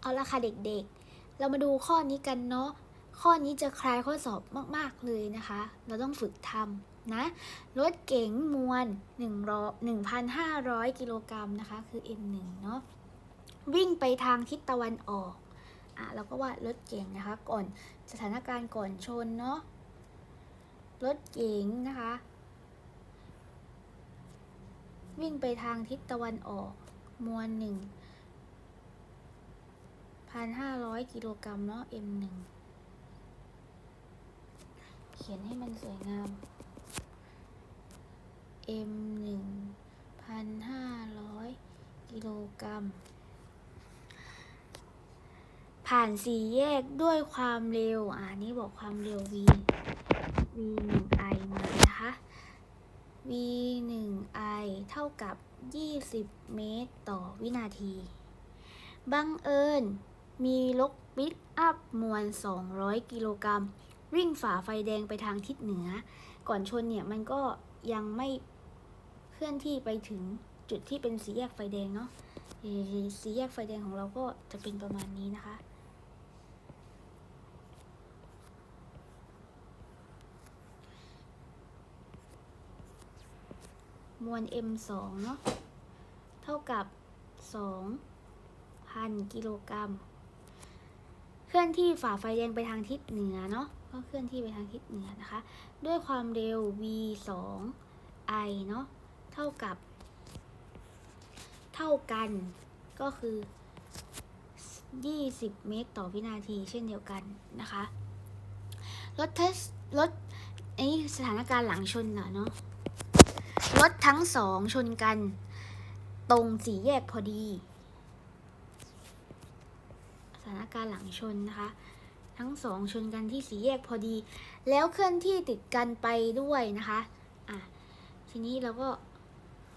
เอาละค่ะเด็กๆ เรามาดูข้อนี้กันเนาะ ข้อนี้จะคล้ายข้อสอบมากๆเลยนะคะ เราต้องฝึกทำนะ รถเก๋งมวล1,500 กิโลกรัมนะคะ คือ M1 เนาะ วิ่งไปทางทิศตะวันออกอะเราก็วาดรถเก๋งนะคะก่อนสถานการณ์ก่อนชนเนาะ รถเก๋งนะคะ วิ่งไปทางทิศตะวันออก มวลหนึ่ง พันห้าร้อยกิโลกรัมเนาะ M1 เขียนให้มันสวยงาม M1 พันห้าร้อยกิโลกรัม ผ่านสี่แยกด้วยความเร็ว อ่านี่บอกความเร็ว v v 1 i มานะคะ v 1 i เท่ากับ 20 เมตรต่อวินาที บังเอิญ มีรถปิกอัพมวล 200 กิโลกรัมวิ่งฝ่าไฟแดงไปทางทิศเหนือ ก่อนชนเนี่ยมันก็ยังไม่เคลื่อนที่ไปถึงจุดที่เป็นสีแยกไฟแดงเนาะเสีแยกไฟแดงของเราก็จะเป็นประมาณนี้นะคะ มวล M2 เนาะเท่ากับ 2,000 กิโลกรัม เคลื่อนที่ฝ่าไฟแดงไปทางทิศเหนือเนาะก็เคลื่อนที่ไปทางทิศเหนือนะคะ ด้วยความเร็ว v 2 i เนาะเท่ากับ เท่ากันก็คือ 20 เมตรต่อวินาทีเช่นเดียวกันนะคะรถเทสรถอันนี้สถานการณ์หลังชนนะเนาะรถทั้งสองชนกัน ตรงสี่แยกพอดี สถาการหลังชนนะคะ ทั้งสองชนกันที่สี่แยกพอดี แล้วเคลื่อนที่ติดกันไปด้วยนะคะอะทีนี้เราก็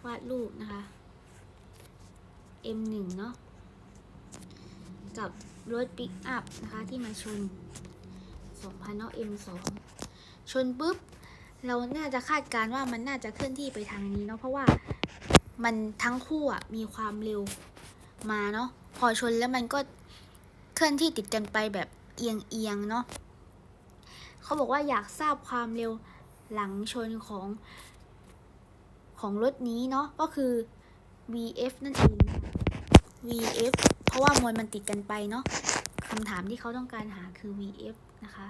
วาดรูปนะคะ M1 เนาะกับรถปิกอัพนะคะที่มาชน2,000เนาะ M2 ชนปุ๊บ เราน่าจะคาดการณ์ว่ามันน่าจะเคลื่อนที่ไปทางนี้เนาะเพราะว่ามันทั้งคู่อะมีความเร็วมาเนาะพอชนแล้วมันก็ ลื่อนที่ติดกันไปแบบเอียงเอียงๆเนาะเขาบอกว่าอยากทราบความเร็วหลังชนของของรถนี้เนาะก็คือ VF นั่นเอง VF เพราะว่ามวลมันติดกันไปเนาะคำถามที่เขาต้องการหาคือ VF นะคะ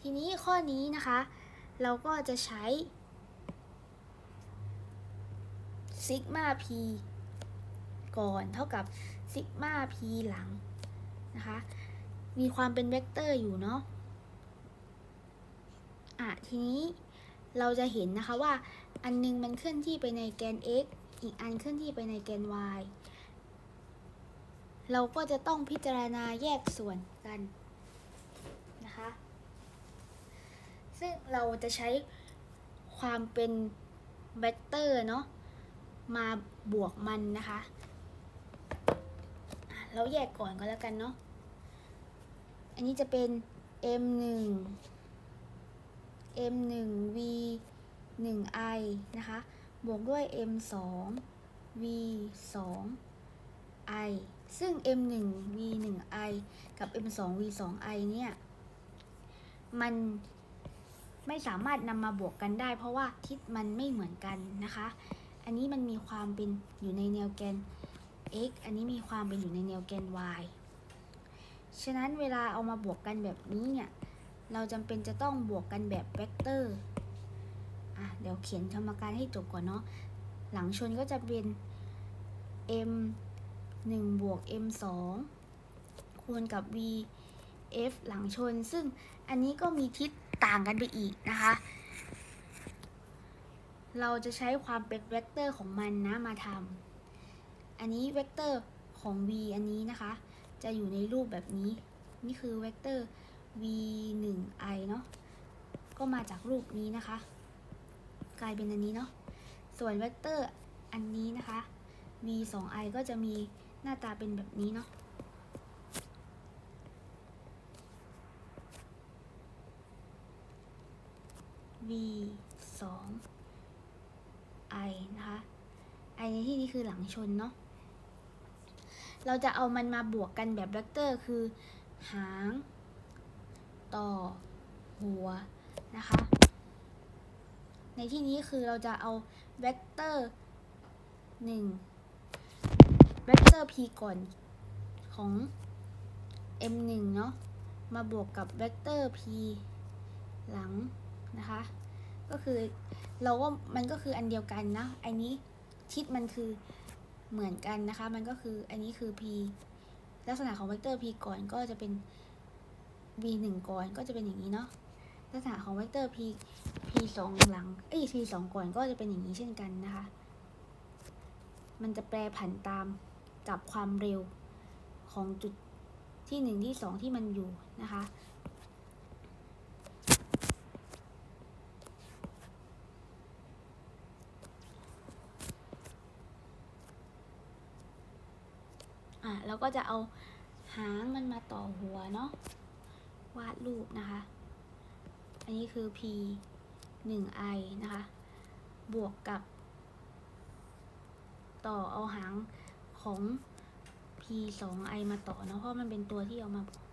ทีนี้ข้อนี้นะคะ เราก็จะใช้ซิกมาพี ก่อนเท่ากับซิกมาพีหลังนะคะ มีความเป็นเวกเตอร์อยู่เนาะอะทีนี้เราจะเห็นนะคะว่าอันนึงมันเคลื่อนที่ไปในแกน x อีกอันเคลื่อนที่ไปในแกน y เราก็จะต้องพิจารณาแยกส่วนกันนะคะ ซึ่งเราจะใช้ความเป็นเวกเตอร์เนาะมาบวกมันนะคะอะ เราแยกก่อนก็แล้วกันเนาะ อันนี้จะเป็น m 1 m 1 v 1 i นะคะ บวกด้วย m 2 v 2 i ซึ่ง m 1 v 1 i กับ m 2 v 2 i เนี่ย มันไม่สามารถนำมาบวกกันได้ เพราะว่าทิศมันไม่เหมือนกันนะคะ อันนี้มันมีความเป็นอยู่ในแนวแกน x อันนี้มีความเป็นอยู่ในแนวแกน y ฉะนั้นเวลาเอามาบวกกันแบบนี้เนี่ย เราจำเป็นจะต้องบวกกันแบบเวกเตอร์อะเดี๋ยวเขียนสมการให้จบก่อนเนาะ หลังชนก็จะเป็น m 1บวก m 2คูณกับ v f หลังชน ซึ่งอันนี้ก็มีทิศต่างกันไปอีกนะคะ เราจะใช้ความเป็นเวกเตอร์ของมันนะมาทำ อันนี้เวกเตอร์ของ v อันนี้นะคะ จะอยู่ในรูปแบบนี้ นี่คือเวกเตอร์ v 1 i เนาะ ก็มาจากรูปนี้นะคะ กลายเป็นอันนี้เนาะ ส่วนเวกเตอร์อันนี้นะคะ v 2 i ก็จะมีหน้าตาเป็นแบบนี้เนาะ v 2 i นะคะ i ในที่นี้คือหลังชนเนาะ เราจะเอามันมาบวกกันแบบเวกเตอร์คือ หาง ต่อ หัวนะคะ ในที่นี้คือเราจะเอาเวกเตอร์หนึ่งเวกเตอร์ p ก่อนของ m 1 เนาะมาบวกกับเวกเตอร์ p หลังนะคะ ก็คือเราว่ามันก็คืออันเดียวกันนะ อันนี้ทิศมันคือ เหมือนกันนะคะ มันก็คืออันนี้คือ p ลักษณะของเวกเตอร์ p ก่อนก็จะเป็น v 1ก่อนก็จะเป็นอย่างนี้เนาะลักษณะของเวกเตอร์ p p 2หลังเอ้ย p 2ก่อนก็จะเป็นอย่างนี้เช่นกันนะคะ มันจะแปรผันตามกับความเร็วของจุดที่หนึ่งที่สองที่มันอยู่นะคะ อะเราก็จะเอาหางมันมาต่อหัวเนาะวาดรูปนะคะ อันนี้คือ p 1 i นะคะ บวกกับ ต่อเอาหางของ p 2 i มาต่อเนาะเพราะมันเป็นตัวที่เอามาบวก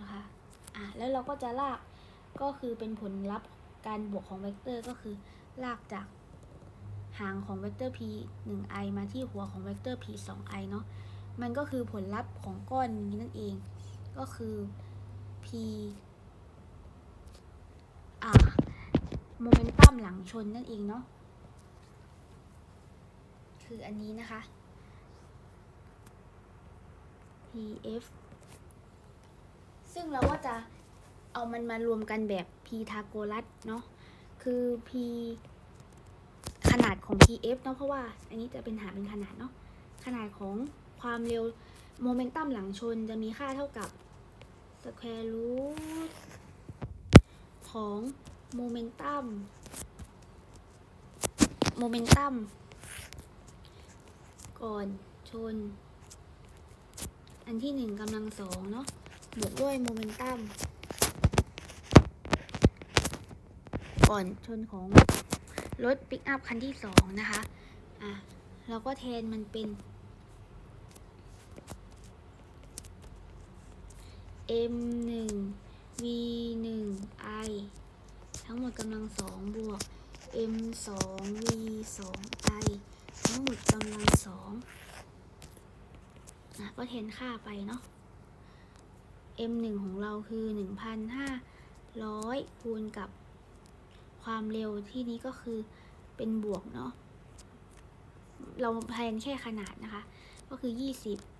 นะคะอะแล้วเราก็จะลากก็คือเป็นผลลัพธ์การบวกของเวกเตอร์ก็คือลากจากหางของเวกเตอร์ p 1 i มาที่หัวของเวกเตอร์ p 2 i เนาะ มันก็คือผลลัพธ์ของก้อนนี้นั่นเอง ก็คือ p อ่าโมเมนตัมหลังชนนั่นเองเนาะคืออันนี้นะคะ pf ซึ่งเราก็จะเอามันมารวมกันแบบ p ทาโกรัสเนาะ คือ p ขนาดของ pf เนาะ เพราะว่าอันนี้จะเป็นหาเป็นขนาดเนาะ ขนาดของ ความเร็วโมเมนตัมหลังชนจะมีค่าเท่ากับ square root ของโมเมนตัมโมเมนตัมก่อนชน อันที่หนึ่งกำลังสองเนาะบวกด้วยโมเมนตัมก่อนชนของรถปิกอัพคันที่สองนะคะ อะ เราก็แทนมันเป็น m 1 v 1 i ทั้งหมดกำลังสองบวก m 2 v 2 i ทั้งหมดกำลังสองอะก็แทนค่าไปเนาะ m 1ของเราคือ 1,500 คูณกับความเร็วที่นี้ก็คือเป็นบวกเนาะ เราแทนแค่ขนาดนะคะ ก็คือ 20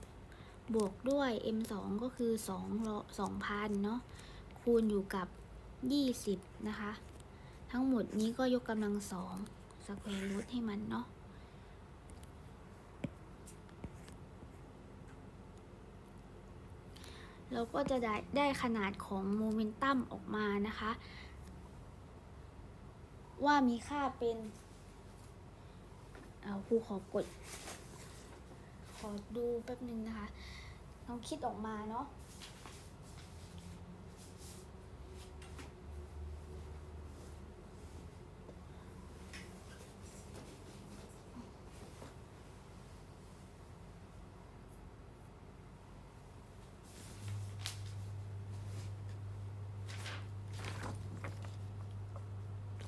บวกด้วย m 2ก็คือ2 2,000เนาะคูณอยู่กับ 20 นะคะ ทั้งหมดนี้ก็ยกกำลังสองสแควร์รูทให้มันเนาะเราก็จะได้ได้ขนาดของโมเมนตัมออกมานะคะ ว่ามีค่าเป็นเอาครูขอกด ขอดูแป๊บนึงนะคะ ลองคิดออกมาเนาะ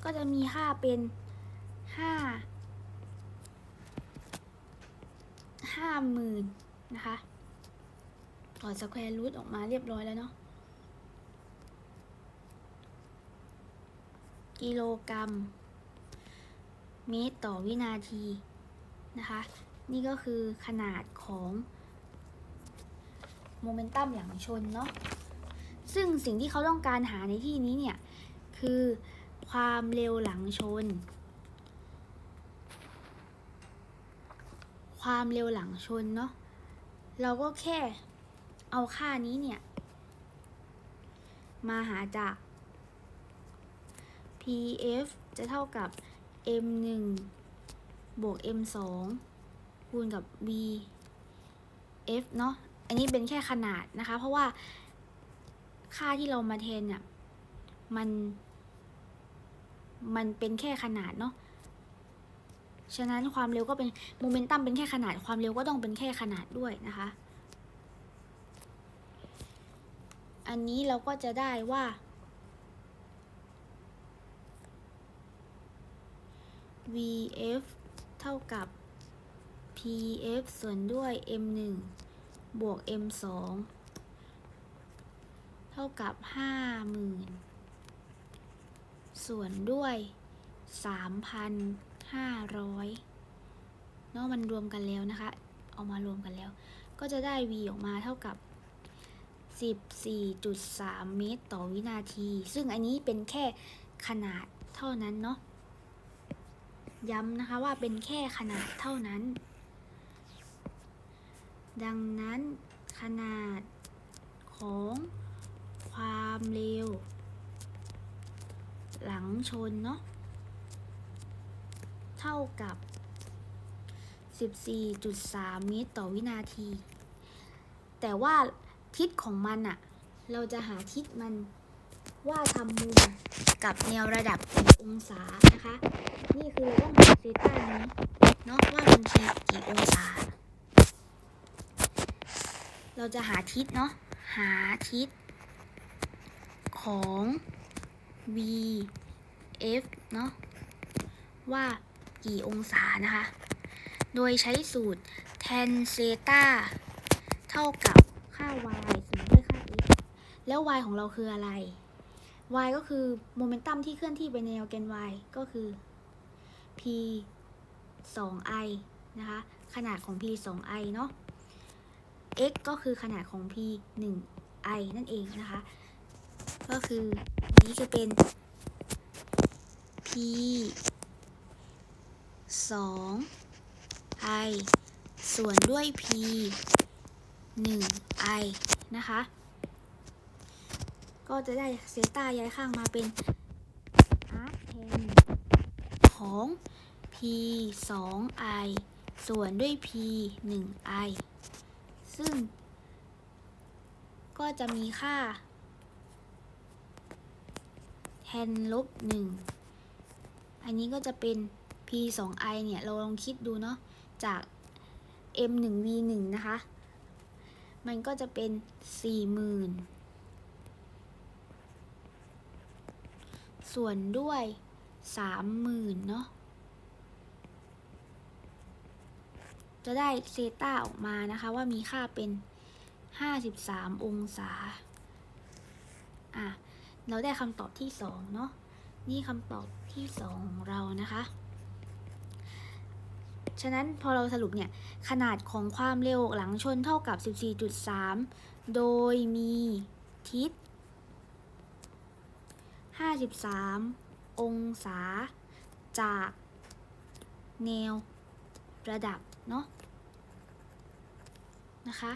ก็จะมีค่าเป็นห้าห้าหมื่นนะคะ ถอดสแควร์รูทออกมาเรียบร้อยแล้วเนาะ กิโลกรัม เมตรต่อวินาทีนะคะ นี่ก็คือขนาดของโมเมนตัมหลังชนเนาะ ซึ่งสิ่งที่เขาต้องการหาในที่นี้เนี่ย คือความเร็วหลังชน ความเร็วหลังชนเนาะเราก็แค่ เอาค่านี้เนี่ย มาหาจาก PF จะเท่ากับ M 1บวก M 2คูณกับ V F เนาะ อันนี้เป็นแค่ขนาดนะคะ เพราะว่าค่าที่เรามาแทนเนี่ย มัน มันเป็นแค่ขนาดเนาะ ฉะนั้นความเร็วก็เป็น โมเมนตัมเป็นแค่ขนาด ความเร็วก็ต้องเป็นแค่ขนาดด้วยนะคะ อันนี้เราก็จะได้ว่า vf เท่ากับ pf ส่วนด้วย m1 บวก m2 เท่ากับ 50,000 ส่วนด้วย 3,500 เนาะมันรวมกันแล้วนะคะ เอามารวมกันแล้ว ก็จะได้ v ออกมาเท่ากับ 14.3 เมตรต่อวินาที ซึ่งอันนี้เป็นแค่ขนาดเท่านั้นเนาะ ย้ำนะคะว่าเป็นแค่ขนาดเท่านั้น ดังนั้นขนาดของความเร็ว หลังชนเนาะ เท่ากับ 14.3 เมตรต่อวินาที แต่ว่า ทิศของมันอะเราจะหาทิศมันว่าทำมุมกับแนวระดับกี่องศานะคะ นี่คือเราต้องหาเซต้านี้เนาะว่ามันทีกี่องศา เราจะหาทิศเนาะหาทิศของ v f เนาะว่ากี่องศานะคะ โดยใช้สูตร tan เซต้าเท่ากับค่า y สมมติด้วยค่า x แล้ว y ของเราคืออะไร y ก็คือโมเมนตัมที่เคลื่อนที่ไปในแนวแกน y ก็คือ p 2 i นะคะ ขนาดของ p 2 i เนาะ x ก็คือขนาดของ p 1 i นั่นเองนะคะ ก็คือนนี้จะเป็น p 2 i ส่วนด้วย p 1 i นะคะ ก็จะได้เซต้าย้ายข้างมาเป็น arc tan ของ p 2 i ส่วนด้วย p 1 i ซึ่ง ก็จะมีค่า tan ลบ 1 อันนี้ก็จะเป็น p 2 i เนี่ย เราลองคิดดูเนาะ จาก m 1 v 1นะคะ มันก็จะเป็น 40,000 ส่วนด้วย30,000เนาะจะได้เซต้าออกมานะคะว่ามีค่าเป็น 53 องศา อะ เราได้คำตอบที่ 2 เนาะ นี่คำตอบที่ 2 ของเรานะคะ ฉะนั้นพอเราสรุปเนี่ย ขนาดของความเร็วหลังชนเท่ากับ 14.3 โดยมีทิศ 53 องศา จากแนวระดับ เนาะนะคะ